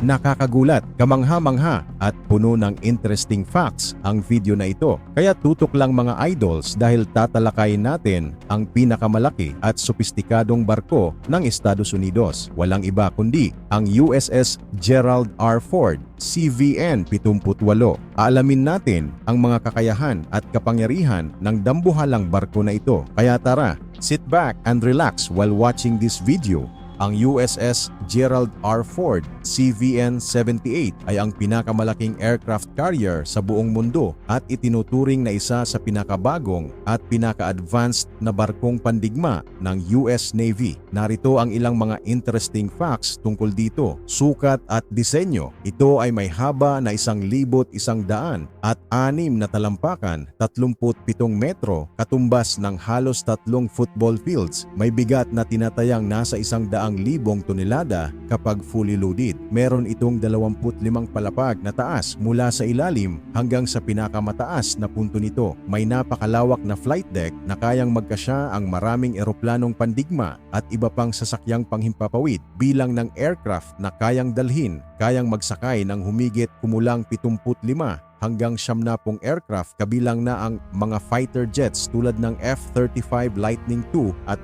Nakakagulat, kamangha-mangha at puno ng interesting facts ang video na ito. Kaya tutok lang mga idols dahil tatalakayin natin ang pinakamalaki at sopistikadong barko ng Estados Unidos. Walang iba kundi ang USS Gerald R. Ford CVN 78. Aalamin natin ang mga kakayahan at kapangyarihan ng dambuhalang barko na ito. Kaya tara, sit back and relax while watching this video ang USS Gerald R. Ford CVN-78 ay ang pinakamalaking aircraft carrier sa buong mundo at itinuturing na isa sa pinakabagong at pinaka-advanced na barkong pandigma ng US Navy. Narito ang ilang mga interesting facts tungkol dito. Sukat at disenyo. Ito ay may haba na isang libot isang daan at anim na talampakan, 37 metro, katumbas ng halos tatlong football fields. May bigat na tinatayang nasa isang daang libong tonelada kapag fully loaded. Meron itong 25 palapag na taas mula sa ilalim hanggang sa pinakamataas na punto nito. May napakalawak na flight deck na kayang magkasya ang maraming eroplanong pandigma at iba pang sasakyang panghimpapawid bilang ng aircraft na kayang dalhin, kayang magsakay ng humigit kumulang 75 hanggang siyam na pong aircraft kabilang na ang mga fighter jets tulad ng F-35 Lightning II at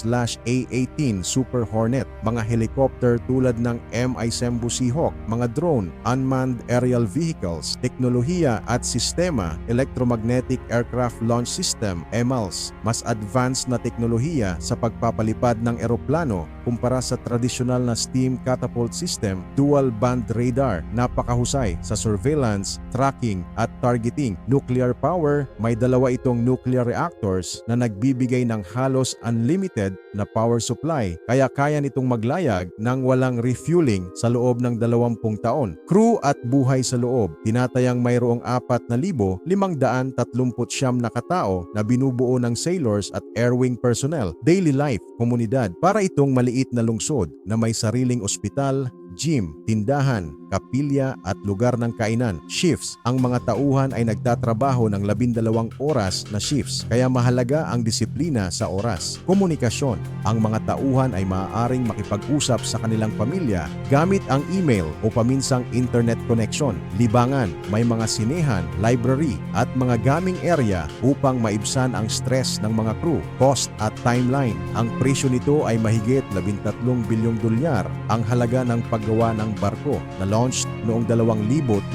F-A-18 Super Hornet, mga helicopter tulad ng MI Sembu Seahawk, mga drone, unmanned aerial vehicles, teknolohiya at sistema, electromagnetic aircraft launch system, EMALS, mas advanced na teknolohiya sa pagpapalipad ng eroplano kumpara sa tradisyonal na steam catapult system, dual band radar, napakahusay sa surveillance, tracking at targeting. Nuclear power, may dalawa itong nuclear reactors na nagbibigay ng halos unlimited na power supply kaya kaya nitong maglayag ng walang refueling sa loob ng 20 taon. Crew at buhay sa loob, tinatayang mayroong 4,539 na katao na binubuo ng sailors at airwing personnel, daily life, komunidad para itong maliit na lungsod na may sariling ospital, gym, tindahan, kapilya at lugar ng kainan. Shifts. Ang mga tauhan ay nagtatrabaho ng labindalawang oras na shifts kaya mahalaga ang disiplina sa oras. Komunikasyon. Ang mga tauhan ay maaaring makipag-usap sa kanilang pamilya gamit ang email o paminsang internet connection. Libangan. May mga sinehan, library at mga gaming area upang maibsan ang stress ng mga crew. Cost at timeline. Ang presyo nito ay mahigit 13 bilyong dolyar. Ang halaga ng paggawa ng barko na launched noong 2017,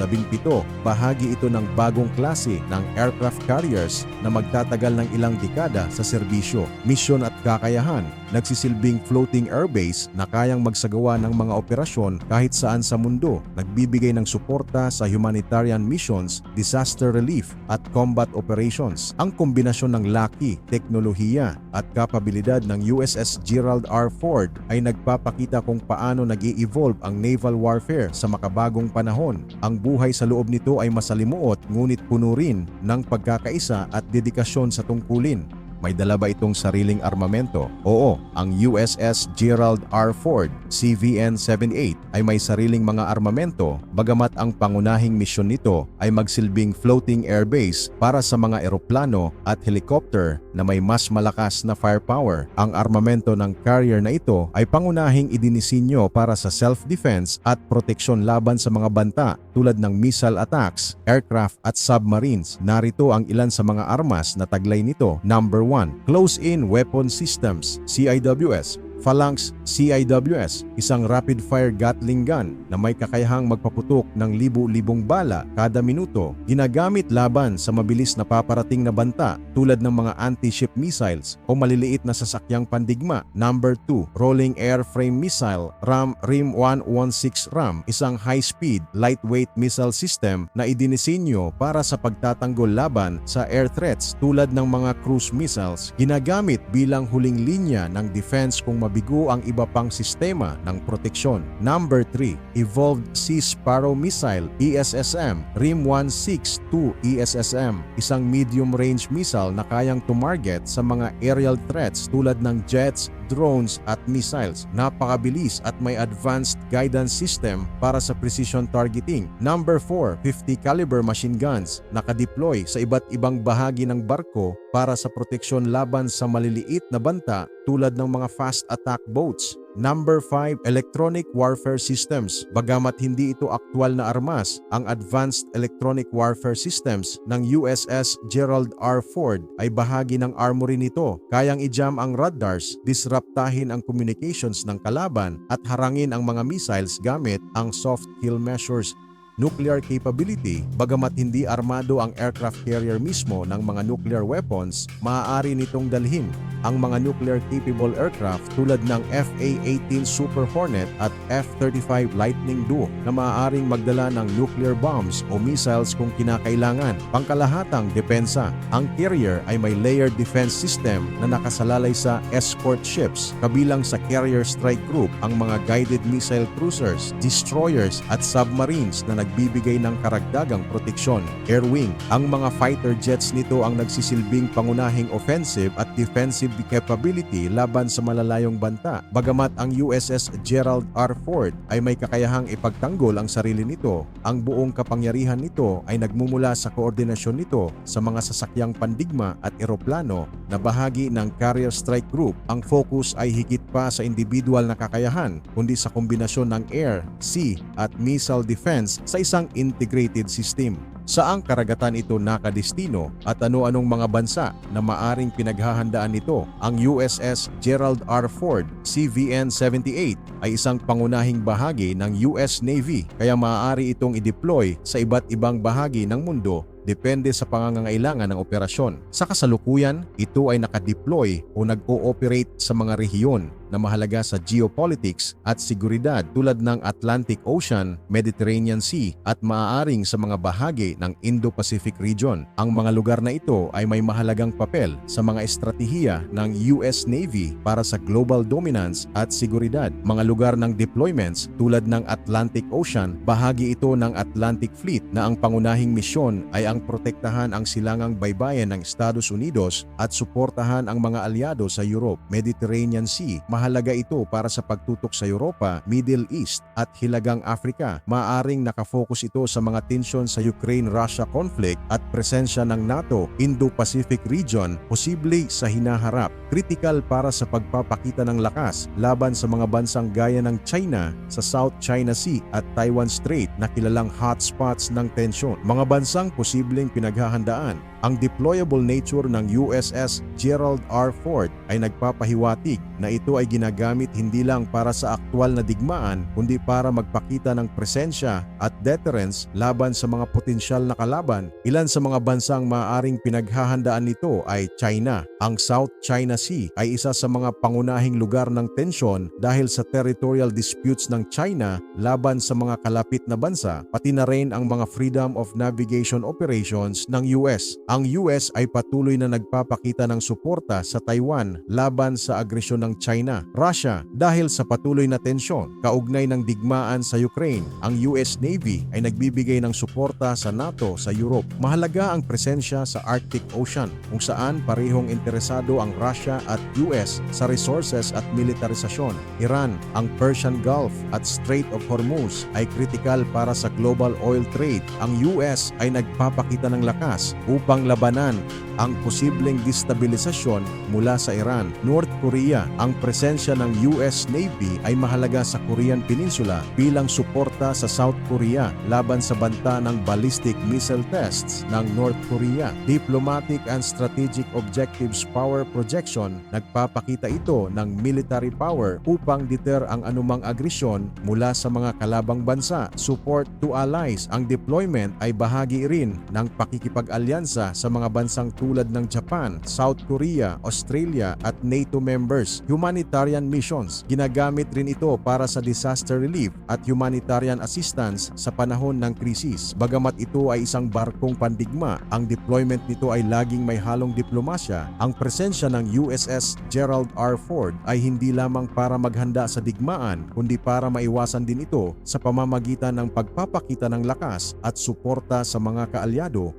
bahagi ito ng bagong klase ng aircraft carriers na magtatagal ng ilang dekada sa serbisyo, misyon at kakayahan. Nagsisilbing floating airbase na kayang magsagawa ng mga operasyon kahit saan sa mundo, nagbibigay ng suporta sa humanitarian missions, disaster relief at combat operations. Ang kombinasyon ng laki, teknolohiya at kapabilidad ng USS Gerald R. Ford ay nagpapakita kung paano nag evolve ang naval warfare sa makabagong panahon. Ang buhay sa loob nito ay masalimuot ngunit puno rin ng pagkakaisa at dedikasyon sa tungkulin. May dala ba itong sariling armamento? Oo, ang USS Gerald R. Ford CVN-78 ay may sariling mga armamento bagamat ang pangunahing misyon nito ay magsilbing floating airbase para sa mga eroplano at helicopter na may mas malakas na firepower. Ang armamento ng carrier na ito ay pangunahing idinisinyo para sa self-defense at proteksyon laban sa mga banta tulad ng missile attacks, aircraft at submarines. Narito ang ilan sa mga armas na taglay nito. Number 1. Close-in Weapon Systems, CIWS. Phalanx CIWS, isang rapid-fire Gatling gun na may kakayahang magpaputok ng libu-libong bala kada minuto, ginagamit laban sa mabilis na paparating na banta tulad ng mga anti-ship missiles o maliliit na sasakyang pandigma. Number 2, Rolling Airframe Missile RAM RIM 116 RAM, isang high-speed, lightweight missile system na idinisenyo para sa pagtatanggol laban sa air threats tulad ng mga cruise missiles, ginagamit bilang huling linya ng defense kung mabigo ang iba pang sistema ng proteksyon. Number 3, Evolved Sea Sparrow Missile ESSM RIM-162 ESSM, isang medium-range missile na kayang tumarget sa mga aerial threats tulad ng jets, drones at missiles. Napakabilis at may advanced guidance system para sa precision targeting. Number 4, 50 caliber machine guns nakadeploy sa iba't ibang bahagi ng barko para sa proteksyon laban sa maliliit na banta tulad ng mga fast attack boats. Number 5, electronic warfare systems. Bagamat hindi ito aktwal na armas, ang advanced electronic warfare systems ng USS Gerald R. Ford ay bahagi ng armory nito. Kayang i-jam ang radars, disruptahin ang communications ng kalaban at harangin ang mga missiles gamit ang soft kill measures nuclear capability, bagamat hindi armado ang aircraft carrier mismo ng mga nuclear weapons, maaari nitong dalhin ang mga nuclear-capable aircraft tulad ng FA-18 Super Hornet at F-35 Lightning II na maaaring magdala ng nuclear bombs o missiles kung kinakailangan. Pangkalahatang depensa, ang carrier ay may layered defense system na nakasalalay sa escort ships, kabilang sa carrier strike group ang mga guided missile cruisers, destroyers at submarines na nagbibigay ng karagdagang proteksyon. Air Wing, ang mga fighter jets nito ang nagsisilbing pangunahing offensive at defensive capability laban sa malalayong banta. Bagamat ang USS Gerald R. Ford ay may kakayahang ipagtanggol ang sarili nito, ang buong kapangyarihan nito ay nagmumula sa koordinasyon nito sa mga sasakyang pandigma at eroplano na bahagi ng Carrier Strike Group. Ang focus ay higit pa sa individual na kakayahan, kundi sa kombinasyon ng air, sea at missile defense sa isang integrated system. Saang karagatan ito nakadestino at ano-anong mga bansa na maaring pinaghahandaan nito? Ang USS Gerald R. Ford CVN-78 ay isang pangunahing bahagi ng US Navy kaya maaari itong i-deploy sa iba't ibang bahagi ng mundo depende sa pangangailangan ng operasyon. Sa kasalukuyan, ito ay nakadeploy o nag-ooperate sa mga rehiyon na mahalaga sa geopolitics at seguridad tulad ng Atlantic Ocean, Mediterranean Sea at maaaring sa mga bahagi ng Indo-Pacific region. Ang mga lugar na ito ay may mahalagang papel sa mga estratehiya ng US Navy para sa global dominance at seguridad. Mga lugar ng deployments tulad ng Atlantic Ocean, bahagi ito ng Atlantic Fleet na ang pangunahing misyon ay ang protektahan ang silangang baybayin ng Estados Unidos at suportahan ang mga alyado sa Europe, Mediterranean Sea. Mahalaga ito para sa pagtutok sa Europa, Middle East at Hilagang Africa. Maaring nakafocus ito sa mga tensyon sa Ukraine-Russia conflict at presensya ng NATO, Indo-Pacific region, posible sa hinaharap. Critical para sa pagpapakita ng lakas laban sa mga bansang gaya ng China sa South China Sea at Taiwan Strait na kilalang hotspots ng tensyon. Mga bansang posibleng pinaghahandaan ang deployable nature ng USS Gerald R. Ford ay nagpapahiwatig na ito ay ginagamit hindi lang para sa aktwal na digmaan kundi para magpakita ng presensya at deterrence laban sa mga potensyal na kalaban. Ilan sa mga bansang maaaring pinaghahandaan nito ay China. Ang South China Sea ay isa sa mga pangunahing lugar ng tensyon dahil sa territorial disputes ng China laban sa mga kalapit na bansa, pati na rin ang mga freedom of navigation operations ng US. Ang US ay patuloy na nagpapakita ng suporta sa Taiwan laban sa agresyon ng China, Russia dahil sa patuloy na tensyon kaugnay ng digmaan sa Ukraine. Ang US Navy ay nagbibigay ng suporta sa NATO sa Europe. Mahalaga ang presensya sa Arctic Ocean kung saan parehong interesado ang Russia at US sa resources at militarisasyon. Iran, ang Persian Gulf at Strait of Hormuz ay kritikal para sa global oil trade. Ang US ay nagpapakita ng lakas upang labanan ang posibleng destabilisasyon mula sa Iran. North Korea, ang presensya ng US Navy ay mahalaga sa Korean Peninsula bilang suporta sa South Korea laban sa banta ng ballistic missile tests ng North Korea. Diplomatic and Strategic Objectives Power Projection, nagpapakita ito ng military power upang deter ang anumang agresyon mula sa mga kalabang bansa. Support to allies, ang deployment ay bahagi rin ng pakikipag-alyansa sa mga bansang tulad ng Japan, South Korea, Australia at NATO members. Humanitarian missions. Ginagamit rin ito para sa disaster relief at humanitarian assistance sa panahon ng krisis. Bagamat ito ay isang barkong pandigma, ang deployment nito ay laging may halong diplomasya. Ang presensya ng USS Gerald R. Ford ay hindi lamang para maghanda sa digmaan, kundi para maiwasan din ito sa pamamagitan ng pagpapakita ng lakas at suporta sa mga kaalyado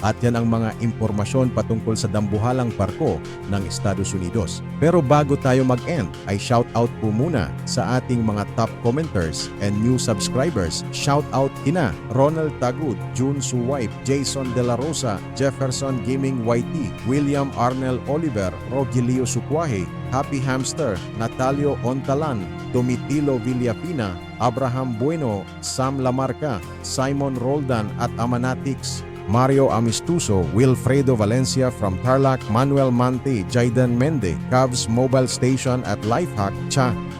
At yan ang mga impormasyon patungkol sa dambuhalang barko ng Estados Unidos. Pero bago tayo mag-end, ay shout out po muna sa ating mga top commenters and new subscribers. Shout out kina Ronald Tagud, June Suwipe, Jason De La Rosa, Jefferson Gaming YT, William Arnel Oliver, Rogelio Suquahe, Happy Hamster, Natalio Ontalan, Domitilo Villapina, Abraham Bueno, Sam Lamarca, Simon Roldan at Amanatix Mario Amistuso, Wilfredo Valencia from Tarlac, Manuel Mante, Jaidan Mende, Cavs Mobile Station at Lifehack, Cha.